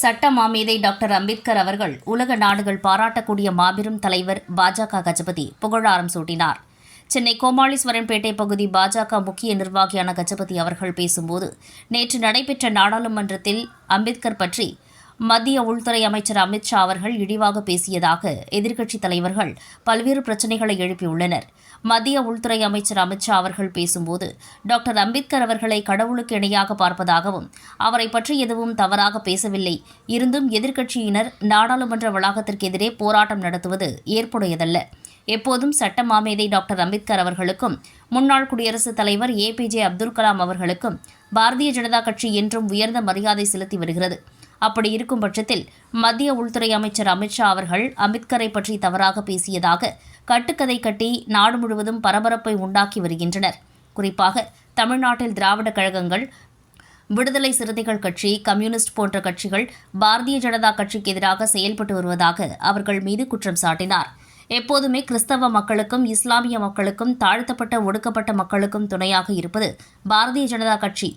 சட்ட மாமேதை டாக்டர் அம்பேத்கர் அவர்கள் உலக நாடுகள் பாராட்டக்கூடிய மாபெரும் தலைவர் பாஜக கஜபதி புகழாரம் சூட்டினார். சென்னை கோமாளீஸ்வரன்பேட்டை பகுதி பாஜக முக்கிய நிர்வாகியான கஜபதி அவர்கள் பேசும்போது நேற்று நடைபெற்ற நாடாளுமன்றத்தில் அம்பேத்கர் பற்றி மத்திய உள்துறை அமைச்சர் அமித்ஷா அவர்கள் இழிவாக பேசியதாக எதிர்க்கட்சித் தலைவர்கள் பல்வேறு பிரச்சினைகளை எழுப்பியுள்ளனர். மத்திய உள்துறை அமைச்சர் அமித்ஷா அவர்கள் பேசும்போது டாக்டர் அம்பேத்கர் அவர்களை கடவுளுக்கு இணையாக பார்ப்பதாகவும் அவரை பற்றி எதுவும் தவறாக பேசவில்லை. இருந்தும் எதிர்க்கட்சியினர் நாடாளுமன்ற வளாகத்திற்கு எதிரே போராட்டம் நடத்துவது ஏற்புடையதல்ல. எப்போதும் சட்ட மாமேதை டாக்டர் அம்பேத்கர் அவர்களுக்கும் முன்னாள் குடியரசுத் தலைவர் ஏபிஜே அப்துல் கலாம் அவர்களுக்கும் பாரதிய ஜனதா கட்சி என்றும் உயர்ந்த மரியாதை செலுத்தி வருகிறது. அப்படி இருக்கும் பட்சத்தில் மத்திய உள்துறை அமைச்சர் அமித்ஷா அவர்கள் அம்பேத்கரை பற்றி தவறாக பேசியதாக கட்டுக்கதை கட்டி நாடு முழுவதும் பரபரப்பை உண்டாக்கி வருகின்றனர். குறிப்பாக தமிழ்நாட்டில் திராவிட கழகங்கள் விடுதலை சிறுத்தைகள் கட்சி கம்யூனிஸ்ட் போன்ற கட்சிகள் பாரதிய ஜனதா கட்சிக்கு எதிராக செயல்பட்டு வருவதாக அவர்கள் மீது குற்றம் சாட்டினார். எப்போதுமே கிறிஸ்தவ மக்களுக்கும் இஸ்லாமிய மக்களுக்கும் தாழ்த்தப்பட்ட ஒடுக்கப்பட்ட மக்களுக்கும் துணையாக இருப்பது பாரதிய ஜனதா கட்சி.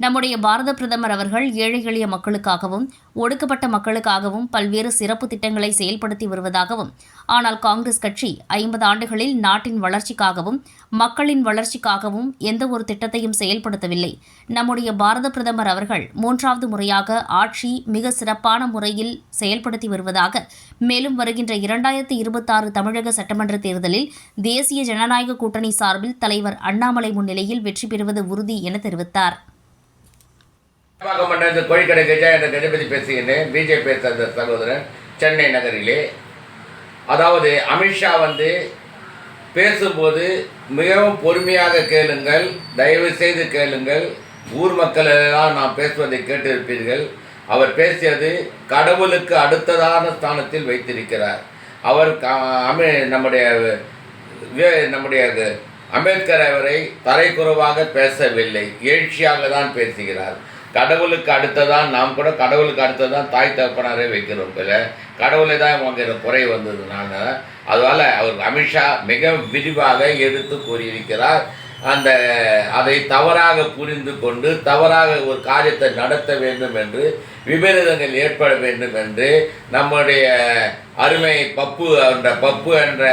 நம்முடைய பாரத பிரதமர் அவர்கள் ஏழை எளிய மக்களுக்காகவும் ஒடுக்கப்பட்ட மக்களுக்காகவும் பல்வேறு சிறப்பு திட்டங்களை செயல்படுத்தி வருவதாகவும் ஆனால் காங்கிரஸ் கட்சி ஐம்பது ஆண்டுகளில் நாட்டின் வளர்ச்சிக்காகவும் மக்களின் வளர்ச்சிக்காகவும் எந்த ஒரு திட்டத்தையும் செயல்படுத்தவில்லை. நம்முடைய பாரத பிரதமர் அவர்கள் மூன்றாவது முறையாக ஆட்சி மிக சிறப்பான முறையில் செயல்படுத்தி வருவதாக மேலும் வருகின்ற இரண்டாயிரத்தி இருபத்தாறு தமிழக சட்டமன்ற தேர்தலில் தேசிய ஜனநாயக கூட்டணி சார்பில் தலைவர் அண்ணாமலை முன்னிலையில் வெற்றி பெறுவது உறுதி என தெரிவித்தார். சேப்பாக்கம் மண்டலத்தில் கோழிக்கடை கஜா என்ற கஜபதி பேசுகின்றேன் பிஜேபி சேர்ந்த சகோதரன் சென்னை நகரிலே. அதாவது அமித்ஷா வந்து பேசும்போது மிகவும் பொறுமையாக கேளுங்கள் தயவு செய்து கேளுங்கள். ஊர் மக்களெல்லாம் நாம் பேசுவதை கேட்டிருப்பீர்கள். அவர் பேசியது கடவுளுக்கு அடுத்ததான ஸ்தானத்தில் வைத்திருக்கிறார். அவர் க- அமி நம்முடைய வே- நம்முடைய அம்பேத்கர் அவரை தரைக்குறவாக பேசவில்லை. எழுச்சியாக தான் பேசுகிறார். கடவுளுக்கு அடுத்ததான் நாம் கூட கடவுளுக்கு அடுத்ததான் தாய் தகப்பனாரே வைக்கிறோம் பிற கடவுளை தான் வாங்கிற குறை வந்ததுனால அதனால் அவர் அமித்ஷா மிக விரிவாக எடுத்து கூறியிருக்கிறார். அந்த அதை தவறாக புரிந்து கொண்டு தவறாக ஒரு காரியத்தை நடத்த வேண்டும் என்று விபரீதங்கள் ஏற்பட வேண்டும் என்று நம்முடைய அருமை பப்பு என்ற பப்பு என்ற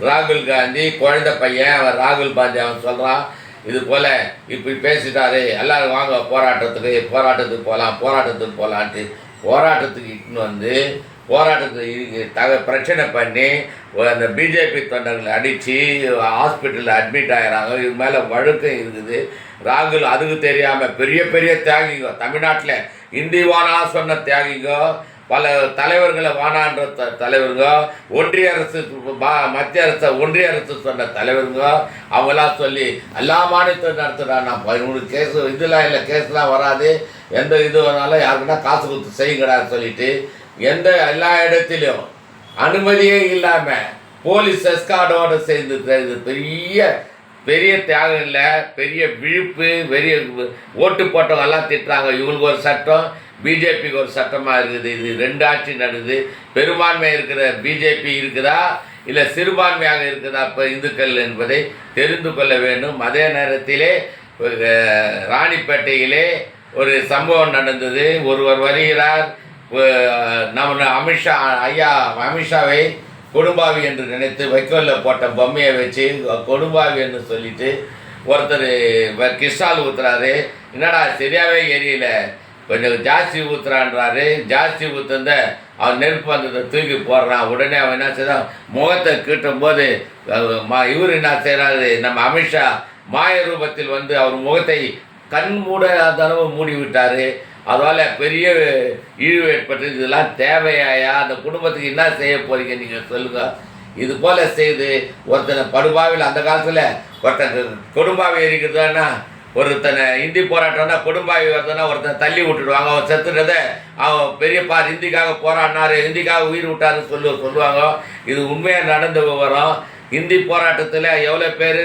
ராகுல் காந்தி குழந்தை பையன் அவன் ராகுல் காந்தி அவன் சொல்கிறான் இது போல் இப்படி பேசிட்டாரு எல்லோரும் வாங்க போராட்டத்துக்கு போராட்டத்துக்கு போகலாம் போராட்டத்துக்கு போகலான்ட்டு போராட்டத்துக்கு இட்டுன்னு வந்து போராட்டத்துக்கு தக பிரச்சனை பண்ணி அந்த பிஜேபி தொண்டர்களை அடித்து ஹாஸ்பிட்டலில் அட்மிட் ஆகிறாங்க இது மேலே வழக்கம் இருக்குது. ராகுல் அதுக்கு தெரியாமல் பெரிய பெரிய தியாகிங்க. தமிழ்நாட்டில் இந்திவானா சொன்ன தியாகிங்க. பல தலைவர்களை வானான்ற த தலைவருங்க. ஒன்றிய அரசு மத்திய அரசு ஒன்றிய அரசு சொன்ன தலைவருங்க. அவங்களாம் சொல்லி எல்லா மாநிலத்தையும் நடத்துகிறான் நான் பதிமூணு கேஸ் இதெல்லாம் இல்லை கேஸ்லாம் வராது. எந்த இது வேணாலும் யாருக்குன்னா காசு கொடுத்து செய்யுங்கடா சொல்லிட்டு எந்த எல்லா இடத்திலும் அனுமதியே இல்லாமல் போலீஸ் எஸ்கார்டோட சேர்ந்து இது பெரிய பெரிய தியாகம் இல்லை. பெரிய விழிப்பு பெரிய ஓட்டு போட்டவங்க எல்லாம் திட்டுறாங்க. இவங்களுக்கு ஒரு சட்டம் பிஜேபிக்கு ஒரு சட்டமாக இருக்குது இது ரெண்டு ஆட்சி நடக்குது. பெரும்பான்மை இருக்கிற பிஜேபி இருக்குதா? இல்லை சிறுபான்மையாக இருக்குதா இப்போ இந்துக்கள் என்பதை தெரிந்து கொள்ள வேண்டும். அதே நேரத்திலே ராணிப்பேட்டையிலே ஒரு சம்பவம் நடந்தது. ஒருவர் வருகிறார். நம்ம அமித்ஷா ஐயா அமித்ஷாவை கொடும்பாவி என்று நினைத்து வைக்கோலில் போட்ட பொம்மையை வச்சு கொடும்பாவி என்று சொல்லிட்டு ஒருத்தர் கிறிஸ்டால் ஊத்துறாரு என்னடா சரியாகவே எரியலை. கொஞ்சம் ஜாஸ்தி ஊத்துறான்றாரு. ஜாஸ்தி ஊத்துந்த அவன் நெருப்பு அந்த தூக்கி போடுறான். உடனே அவன் என்ன செய்தான்? முகத்தை கீட்டும் போது இவர் என்ன செய்கிறாரு நம்ம அமித்ஷா மாய ரூபத்தில் வந்து அவர் முகத்தை கண் மூட அளவு மூடி விட்டார் அதனால் பெரிய இழிவு ஏற்பட்டு இதெல்லாம் தேவையாயா? அந்த குடும்பத்துக்கு என்ன செய்ய போறீங்க நீங்கள் சொல்லுங்க. இது போல் செய்து ஒருத்தனை படுபாவில் அந்த காலத்தில் ஒருத்தன் கொடும்பாவை எரிக்கிறதுனா ஒருத்தனை இந்தி போராட்டம்னா கொடும்பாவி வருதுன்னா ஒருத்தனை தள்ளி விட்டுடுவாங்க. அவன் செத்துறத அவன் பெரியப்பா இந்திக்காக போராடினாரு இந்திக்காக உயிர் விட்டாருன்னு சொல்லு சொல்லுவாங்க. இது உண்மையாக நடந்த விவரம். இந்தி போராட்டத்தில் எவ்வளோ பேர்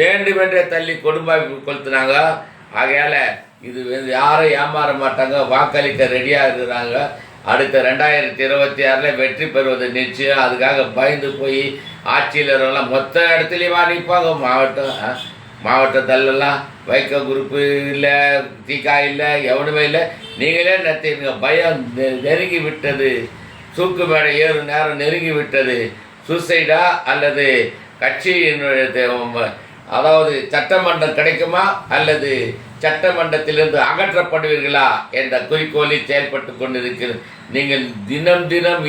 வேண்டுமென்றே தள்ளி கொடும்பாவி கொளுத்துனாங்க. ஆகையால் இது யாரும் ஏமாற மாட்டாங்க. வாக்களிக்க ரெடியாக இருக்கிறாங்க. அடுத்த ரெண்டாயிரத்தி இருபத்தி ஆறில் வெற்றி பெறுவது நிச்சயம். அதுக்காக பயந்து போய் ஆட்சியில் இருக்கவங்களாம் மொத்த இடத்துலையுமா நிற்பாங்க மாவட்டம் மாவட்டத்திலலாம் வைக்க குரூப்பு இல்லை தீக்கா இல்லை எவனுமே இல்லை. நீங்களே நடத்திங்க பயம் நெ- நெருங்கி விட்டது. சூக்கு மேடை ஏறும் நேரம் நெருங்கி விட்டது. சூசைடா அல்லது கட்சியினுடைய அதாவது சட்டமன்றம் கிடைக்குமா? அல்லது சட்டமன்றத்திலிருந்து அகற்றப்படுவீர்களா? என்ற குறிக்கோளில் செயல்பட்டு கொண்டிருக்கிறது நீங்கள் தினம் தினம்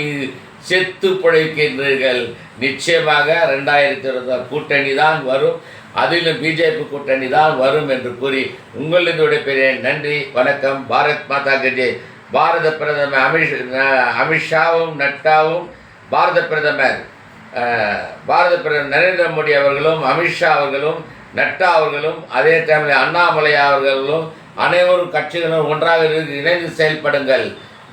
செத்து பிழைக்கின்றீர்கள். நிச்சயமாக ரெண்டாயிரத்தி இருபது கூட்டணி தான் வரும். அதிலும் பிஜேபி கூட்டணி தான் வரும் என்று கூறி உங்களினுடைய பெரிய நன்றி வணக்கம். பாரத் மாதா கஜே பாரத பிரதமர் அமித் அமித்ஷாவும் நட்டாவும் பாரத பிரதமர் பாரத பிரதமர் நரேந்திர மோடி அவர்களும் அமித்ஷா அவர்களும் நட்டா அவர்களும் அதே டைமில் அண்ணாமலை அவர்களும் அனைவரும் கட்சிகளும் ஒன்றாக இருந்து இணைந்து செயல்படுங்கள்.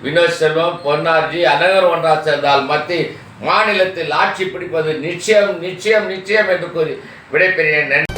வினோத் செல்வம் பொன்னார்ஜி அனைவரும் ஒன்றாக சேர்ந்தால் மத்தி மாநிலத்தில் ஆட்சி பிடிப்பது நிச்சயம் நிச்சயம் நிச்சயம் என்று கூறி விடைபெறுகிறேன். நன்றி.